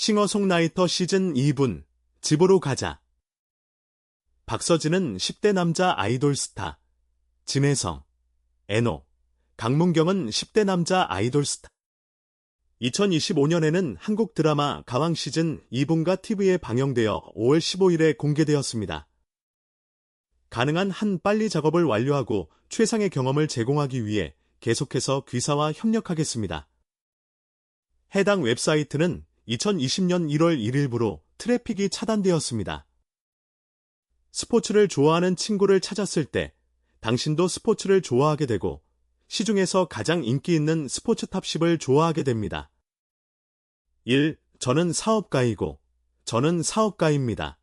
싱어송라이터 시즌 2분 집으로 가자. 박서진은 10대 남자 아이돌 스타. 진혜성, 애노, 강문경은 10대 남자 아이돌 스타. 2025년에는 한국 드라마 가왕 시즌 2분가 TV에 방영되어 5월 15일에 공개되었습니다. 가능한 한 빨리 작업을 완료하고 최상의 경험을 제공하기 위해 계속해서 귀사와 협력하겠습니다. 해당 웹사이트는 2020년 1월 1일부로 트래픽이 차단되었습니다. 스포츠를 좋아하는 친구를 찾았을 때 당신도 스포츠를 좋아하게 되고 시중에서 가장 인기 있는 스포츠 탑10을 좋아하게 됩니다. 1. 저는 사업가이고 저는 사업가입니다.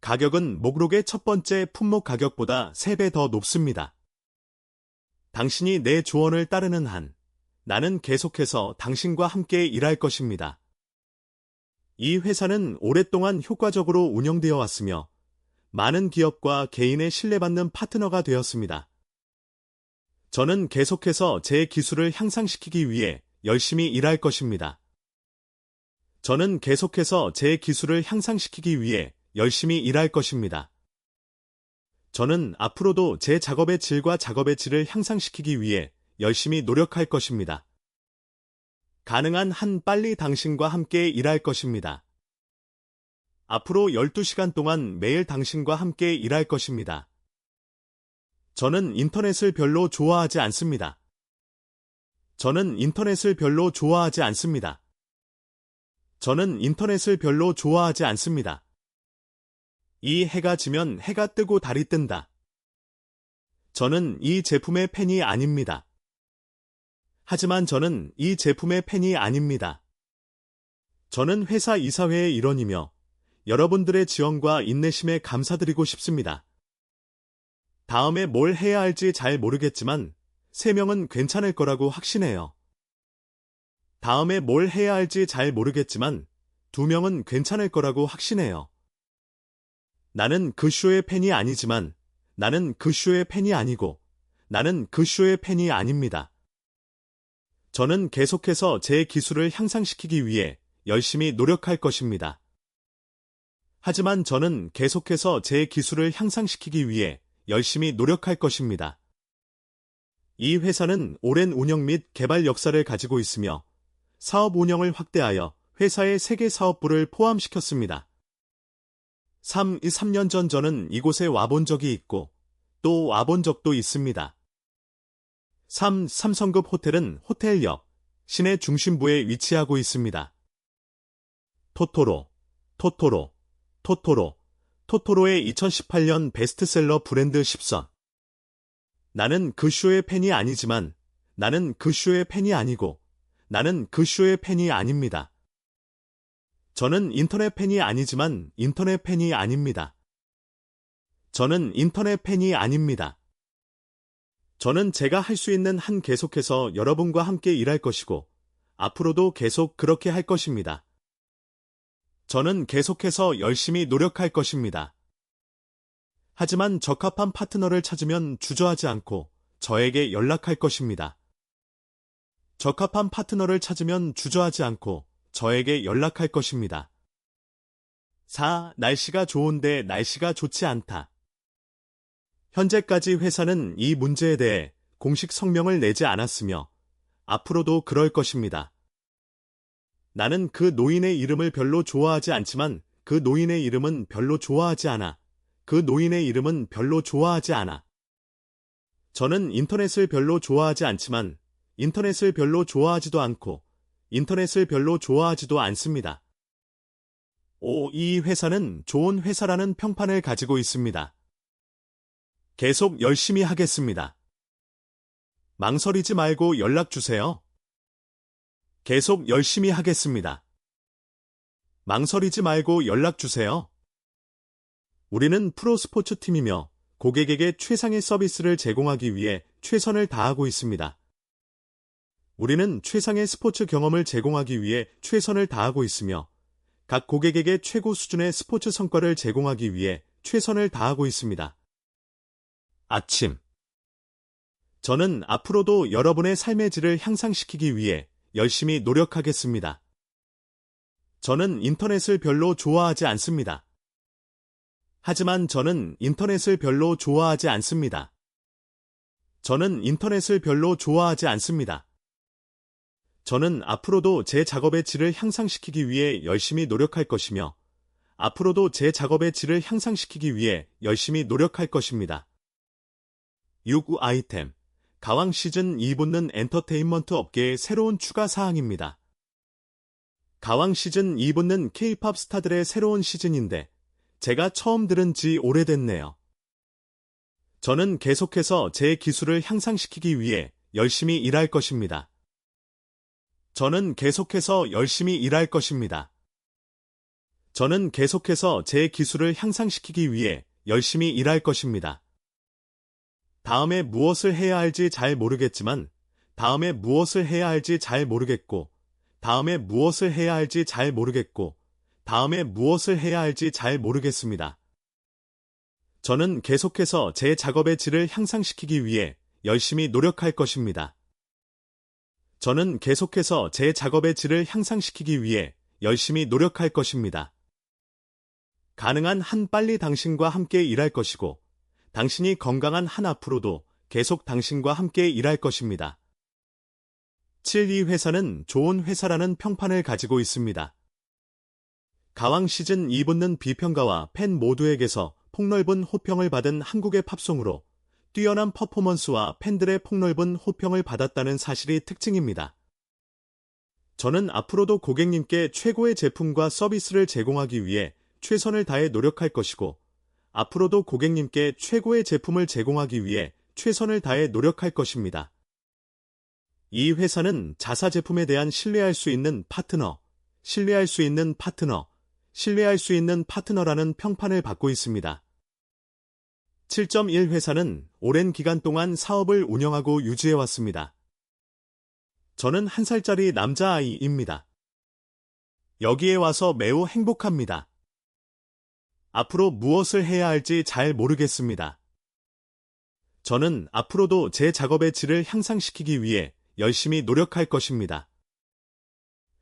가격은 목록의 첫 번째 품목 가격보다 3배 더 높습니다. 당신이 내 조언을 따르는 한 나는 계속해서 당신과 함께 일할 것입니다. 이 회사는 오랫동안 효과적으로 운영되어 왔으며 많은 기업과 개인의 신뢰받는 파트너가 되었습니다. 저는 계속해서 제 기술을 향상시키기 위해 열심히 일할 것입니다. 저는 계속해서 제 기술을 향상시키기 위해 열심히 일할 것입니다. 저는 앞으로도 제 작업의 질과 작업의 질을 향상시키기 위해 열심히 노력할 것입니다. 가능한 한 빨리 당신과 함께 일할 것입니다. 앞으로 12시간 동안 매일 당신과 함께 일할 것입니다. 저는 인터넷을 별로 좋아하지 않습니다. 저는 인터넷을 별로 좋아하지 않습니다. 저는 인터넷을 별로 좋아하지 않습니다. 이 해가 지면 해가 뜨고 달이 뜬다. 저는 이 제품의 팬이 아닙니다. 하지만 저는 이 제품의 팬이 아닙니다. 저는 회사 이사회의 일원이며 여러분들의 지원과 인내심에 감사드리고 싶습니다. 다음에 뭘 해야 할지 잘 모르겠지만 3명은 괜찮을 거라고 확신해요. 다음에 뭘 해야 할지 잘 모르겠지만 2명은 괜찮을 거라고 확신해요. 나는 그 쇼의 팬이 아니지만 나는 그 쇼의 팬이 아니고 나는 그 쇼의 팬이 아닙니다. 저는 계속해서 제 기술을 향상시키기 위해 열심히 노력할 것입니다. 하지만 저는 계속해서 제 기술을 향상시키기 위해 열심히 노력할 것입니다. 이 회사는 오랜 운영 및 개발 역사를 가지고 있으며 사업 운영을 확대하여 회사의 세계 사업부를 포함시켰습니다. 3, 3년 전 저는 이곳에 와본 적이 있고 또 와본 적도 있습니다. 3. 삼성급 호텔은 호텔역, 시내 중심부에 위치하고 있습니다. 토토로, 토토로, 토토로, 토토로의 2018년 베스트셀러 브랜드 10선. 나는 그 쇼의 팬이 아니지만 나는 그 쇼의 팬이 아니고 나는 그 쇼의 팬이 아닙니다. 저는 인터넷 팬이 아니지만 인터넷 팬이 아닙니다. 저는 인터넷 팬이 아닙니다. 저는 제가 할 수 있는 한 계속해서 여러분과 함께 일할 것이고, 앞으로도 계속 그렇게 할 것입니다. 저는 계속해서 열심히 노력할 것입니다. 하지만 적합한 파트너를 찾으면 주저하지 않고 저에게 연락할 것입니다. 적합한 파트너를 찾으면 주저하지 않고 저에게 연락할 것입니다. 4. 날씨가 좋은데 날씨가 좋지 않다. 현재까지 회사는 이 문제에 대해 공식 성명을 내지 않았으며 앞으로도 그럴 것입니다. 나는 그 노인의 이름을 별로 좋아하지 않지만 그 노인의 이름은 별로 좋아하지 않아. 그 노인의 이름은 별로 좋아하지 않아. 저는 인터넷을 별로 좋아하지 않지만 인터넷을 별로 좋아하지도 않고 인터넷을 별로 좋아하지도 않습니다. 오, 이 회사는 좋은 회사라는 평판을 가지고 있습니다. 계속 열심히 하겠습니다. 망설이지 말고 연락 주세요. 계속 열심히 하겠습니다. 망설이지 말고 연락 주세요. 우리는 프로스포츠 팀이며 고객에게 최상의 서비스를 제공하기 위해 최선을 다하고 있습니다. 우리는 최상의 스포츠 경험을 제공하기 위해 최선을 다하고 있으며 각 고객에게 최고 수준의 스포츠 성과를 제공하기 위해 최선을 다하고 있습니다. 아침. 저는 앞으로도 여러분의 삶의 질을 향상시키기 위해 열심히 노력하겠습니다. 저는 인터넷을 별로 좋아하지 않습니다. 하지만 저는 인터넷을 별로 좋아하지 않습니다. 저는 인터넷을 별로 좋아하지 않습니다. 저는 앞으로도 제 작업의 질을 향상시키기 위해 열심히 노력할 것이며, 앞으로도 제 작업의 질을 향상시키기 위해 열심히 노력할 것입니다. 6 아이템 가왕 시즌 2분는 엔터테인먼트 업계의 새로운 추가 사항입니다. 가왕 시즌 2분는 K-팝 스타들의 새로운 시즌인데 제가 처음 들은 지 오래됐네요. 저는 계속해서 제 기술을 향상시키기 위해 열심히 일할 것입니다. 저는 계속해서 열심히 일할 것입니다. 저는 계속해서 제 기술을 향상시키기 위해 열심히 일할 것입니다. 다음에 무엇을 해야 할지 잘 모르겠지만, 다음에 무엇을 해야 할지 잘 모르겠고, 다음에 무엇을 해야 할지 잘 모르겠고, 다음에 무엇을 해야 할지 잘 모르겠습니다. 저는 계속해서 제 작업의 질을 향상시키기 위해 열심히 노력할 것입니다. 저는 계속해서 제 작업의 질을 향상시키기 위해 열심히 노력할 것입니다. 가능한 한 빨리 당신과 함께 일할 것이고, 당신이 건강한 한 앞으로도 계속 당신과 함께 일할 것입니다. 7. 이 회사는 좋은 회사라는 평판을 가지고 있습니다. 가왕 시즌 2분는 비평가와 팬 모두에게서 폭넓은 호평을 받은 한국의 팝송으로 뛰어난 퍼포먼스와 팬들의 폭넓은 호평을 받았다는 사실이 특징입니다. 저는 앞으로도 고객님께 최고의 제품과 서비스를 제공하기 위해 최선을 다해 노력할 것이고, 앞으로도 고객님께 최고의 제품을 제공하기 위해 최선을 다해 노력할 것입니다. 이 회사는 자사 제품에 대한 신뢰할 수 있는 파트너, 신뢰할 수 있는 파트너, 신뢰할 수 있는 파트너라는 평판을 받고 있습니다. 7.1 회사는 오랜 기간 동안 사업을 운영하고 유지해왔습니다. 저는 한 살짜리 남자아이입니다. 여기에 와서 매우 행복합니다. 앞으로 무엇을 해야 할지 잘 모르겠습니다. 저는 앞으로도 제 작업의 질을 향상시키기 위해 열심히 노력할 것입니다.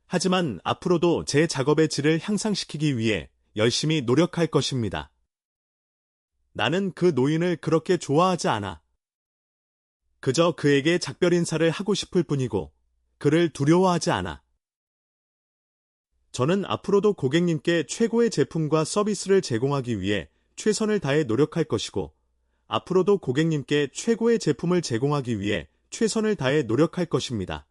하지만 앞으로도 제 작업의 질을 향상시키기 위해 열심히 노력할 것입니다. 나는 그 노인을 그렇게 좋아하지 않아. 그저 그에게 작별 인사를 하고 싶을 뿐이고 그를 두려워하지 않아. 저는 앞으로도 고객님께 최고의 제품과 서비스를 제공하기 위해 최선을 다해 노력할 것이고 앞으로도 고객님께 최고의 제품을 제공하기 위해 최선을 다해 노력할 것입니다.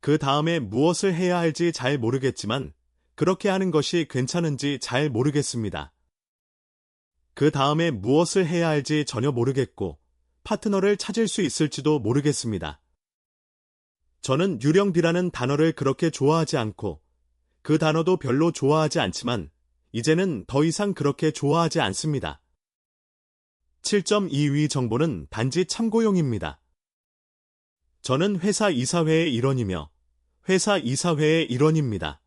그 다음에 무엇을 해야 할지 잘 모르겠지만 그렇게 하는 것이 괜찮은지 잘 모르겠습니다. 그 다음에 무엇을 해야 할지 전혀 모르겠고 파트너를 찾을 수 있을지도 모르겠습니다. 저는 유령비라는 단어를 그렇게 좋아하지 않고 그 단어도 별로 좋아하지 않지만 이제는 더 이상 그렇게 좋아하지 않습니다. 7.2위 정보는 단지 참고용입니다. 저는 회사 이사회의 일원이며 회사 이사회의 일원입니다.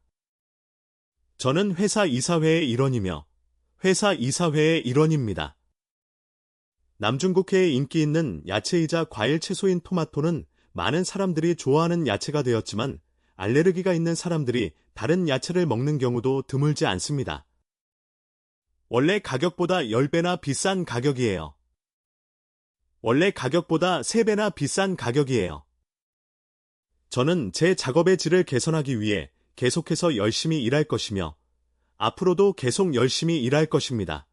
저는 회사 이사회의 일원이며 회사 이사회의 일원입니다. 남중국해에 인기 있는 야채이자 과일 채소인 토마토는 많은 사람들이 좋아하는 야채가 되었지만 알레르기가 있는 사람들이 다른 야채를 먹는 경우도 드물지 않습니다. 원래 가격보다 10배나 비싼 가격이에요. 원래 가격보다 3배나 비싼 가격이에요. 저는 제 작업의 질을 개선하기 위해 계속해서 열심히 일할 것이며 앞으로도 계속 열심히 일할 것입니다.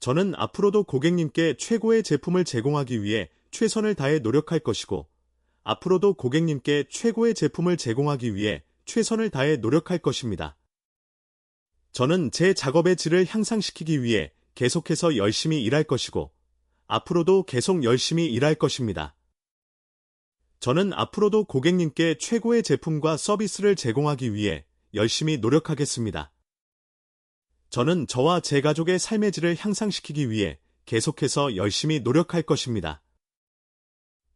저는 앞으로도 고객님께 최고의 제품을 제공하기 위해 최선을 다해 노력할 것이고, 앞으로도 고객님께 최고의 제품을 제공하기 위해 최선을 다해 노력할 것입니다. 저는 제 작업의 질을 향상시키기 위해 계속해서 열심히 일할 것이고, 앞으로도 계속 열심히 일할 것입니다. 저는 앞으로도 고객님께 최고의 제품과 서비스를 제공하기 위해 열심히 노력하겠습니다. 저는 저와 제 가족의 삶의 질을 향상시키기 위해 계속해서 열심히 노력할 것입니다.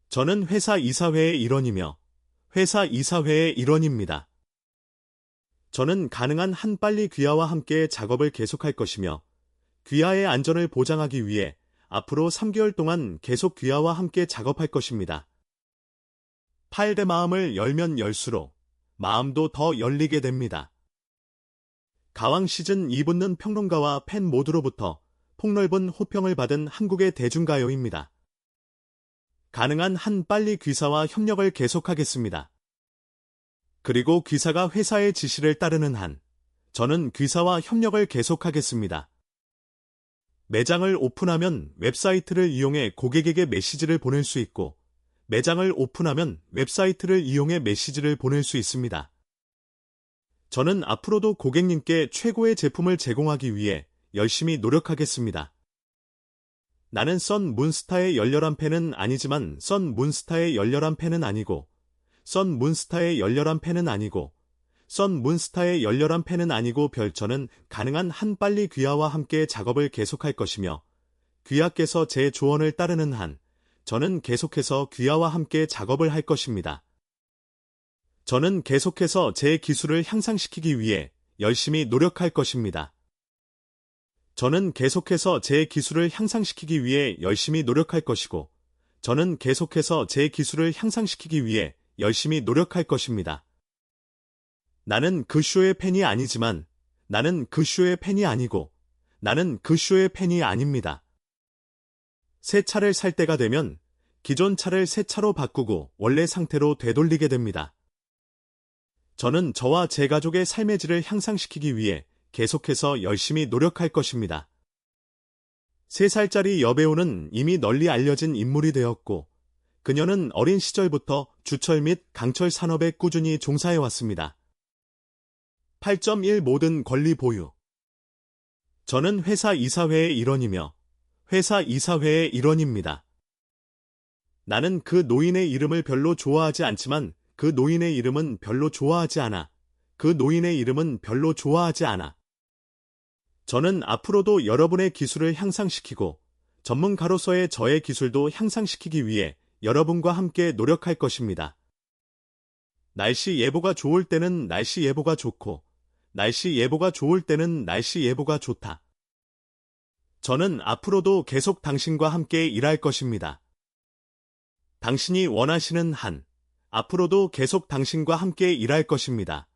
저는 회사 이사회의 일원이며 회사 이사회의 일원입니다. 저는 가능한 한 빨리 귀하와 함께 작업을 계속할 것이며 귀하의 안전을 보장하기 위해 앞으로 3개월 동안 계속 귀하와 함께 작업할 것입니다. 파일의 마음을 열면 열수록 마음도 더 열리게 됩니다. 가왕 시즌 2분는 평론가와 팬 모두로부터 폭넓은 호평을 받은 한국의 대중가요입니다. 가능한 한 빨리 귀사와 협력을 계속하겠습니다. 그리고 귀사가 회사의 지시를 따르는 한, 저는 귀사와 협력을 계속하겠습니다. 매장을 오픈하면 웹사이트를 이용해 고객에게 메시지를 보낼 수 있고, 매장을 오픈하면 웹사이트를 이용해 메시지를 보낼 수 있습니다. 저는 앞으로도 고객님께 최고의 제품을 제공하기 위해 열심히 노력하겠습니다. 나는 썬 문스타의 열렬한 팬은 아니지만 썬 문스타의 열렬한 팬은 아니고 썬 문스타의 열렬한 팬은 아니고 썬 문스타의 열렬한 팬은 아니고 별저는 가능한 한 빨리 귀하와 함께 작업을 계속할 것이며 귀하께서 제 조언을 따르는 한 저는 계속해서 귀하와 함께 작업을 할 것입니다. 저는 계속해서 제 기술을 향상시키기 위해 열심히 노력할 것입니다. 저는 계속해서 제 기술을 향상시키기 위해 열심히 노력할 것이고, 저는 계속해서 제 기술을 향상시키기 위해 열심히 노력할 것입니다. 나는 그 쇼의 팬이 아니지만, 나는 그 쇼의 팬이 아니고, 나는 그 쇼의 팬이 아닙니다. 새 차를 살 때가 되면 기존 차를 새 차로 바꾸고 원래 상태로 되돌리게 됩니다. 저는 저와 제 가족의 삶의 질을 향상시키기 위해 계속해서 열심히 노력할 것입니다. 3살짜리 여배우는 이미 널리 알려진 인물이 되었고, 그녀는 어린 시절부터 주철 및 강철 산업에 꾸준히 종사해왔습니다. 8.1 모든 권리 보유. 저는 회사 이사회의 일원이며 회사 이사회의 일원입니다. 나는 그 노인의 이름을 별로 좋아하지 않지만 그 노인의 이름은 별로 좋아하지 않아. 그 노인의 이름은 별로 좋아하지 않아. 저는 앞으로도 여러분의 기술을 향상시키고 전문가로서의 저의 기술도 향상시키기 위해 여러분과 함께 노력할 것입니다. 날씨 예보가 좋을 때는 날씨 예보가 좋고, 날씨 예보가 좋을 때는 날씨 예보가 좋다. 저는 앞으로도 계속 당신과 함께 일할 것입니다. 당신이 원하시는 한, 앞으로도 계속 당신과 함께 일할 것입니다.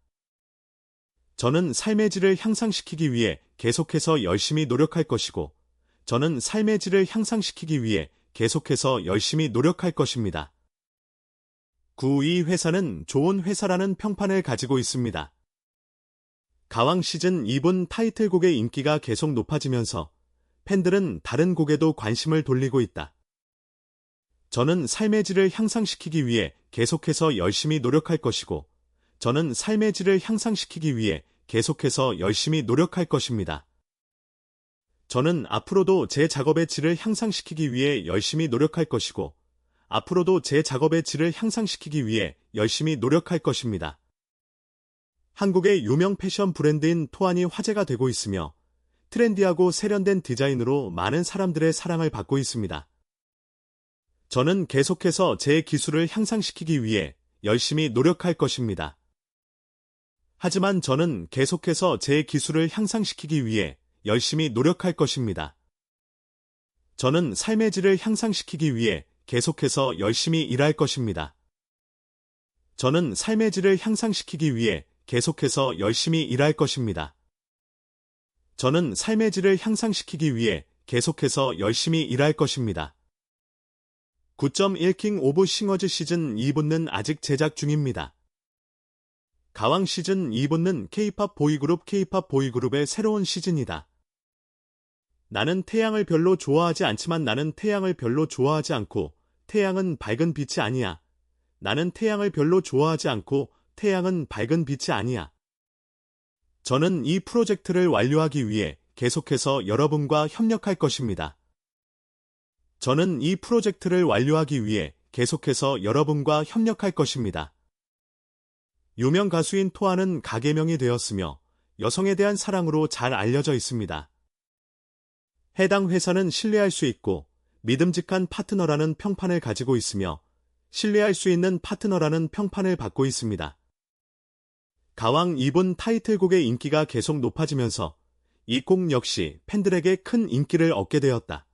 저는 삶의 질을 향상시키기 위해 계속해서 열심히 노력할 것이고, 저는 삶의 질을 향상시키기 위해 계속해서 열심히 노력할 것입니다. 9. 이 회사는 좋은 회사라는 평판을 가지고 있습니다. 가왕 시즌 2분 타이틀곡의 인기가 계속 높아지면서 팬들은 다른 곡에도 관심을 돌리고 있다. 저는 삶의 질을 향상시키기 위해 계속해서 열심히 노력할 것이고, 저는 삶의 질을 향상시키기 위해 계속해서 열심히 노력할 것입니다. 저는 앞으로도 제 작업의 질을 향상시키기 위해 열심히 노력할 것이고, 앞으로도 제 작업의 질을 향상시키기 위해 열심히 노력할 것입니다. 한국의 유명 패션 브랜드인 토안이 화제가 되고 있으며, 트렌디하고 세련된 디자인으로 많은 사람들의 사랑을 받고 있습니다. 저는 계속해서 제 기술을 향상시키기 위해 열심히 노력할 것입니다. 하지만 저는 계속해서 제 기술을 향상시키기 위해 열심히 노력할 것입니다. 저는 삶의 질을 향상시키기 위해 계속해서 열심히 일할 것입니다. 저는 삶의 질을 향상시키기 위해 계속해서 열심히 일할 것입니다. 저는 삶의 질을 향상시키기 위해 계속해서 열심히 일할 것입니다. 9.1킹 오브 싱어즈 시즌 2분는 아직 제작 중입니다. 가왕 시즌 2분는 K-팝 보이그룹 K-팝 보이그룹의 새로운 시즌이다. 나는 태양을 별로 좋아하지 않지만 나는 태양을 별로 좋아하지 않고 태양은 밝은 빛이 아니야. 나는 태양을 별로 좋아하지 않고 태양은 밝은 빛이 아니야. 저는 이 프로젝트를 완료하기 위해 계속해서 여러분과 협력할 것입니다. 저는 이 프로젝트를 완료하기 위해 계속해서 여러분과 협력할 것입니다. 유명 가수인 토아는 가계명이 되었으며 여성에 대한 사랑으로 잘 알려져 있습니다. 해당 회사는 신뢰할 수 있고 믿음직한 파트너라는 평판을 가지고 있으며 신뢰할 수 있는 파트너라는 평판을 받고 있습니다. 가왕 2분 타이틀곡의 인기가 계속 높아지면서 이 곡 역시 팬들에게 큰 인기를 얻게 되었다.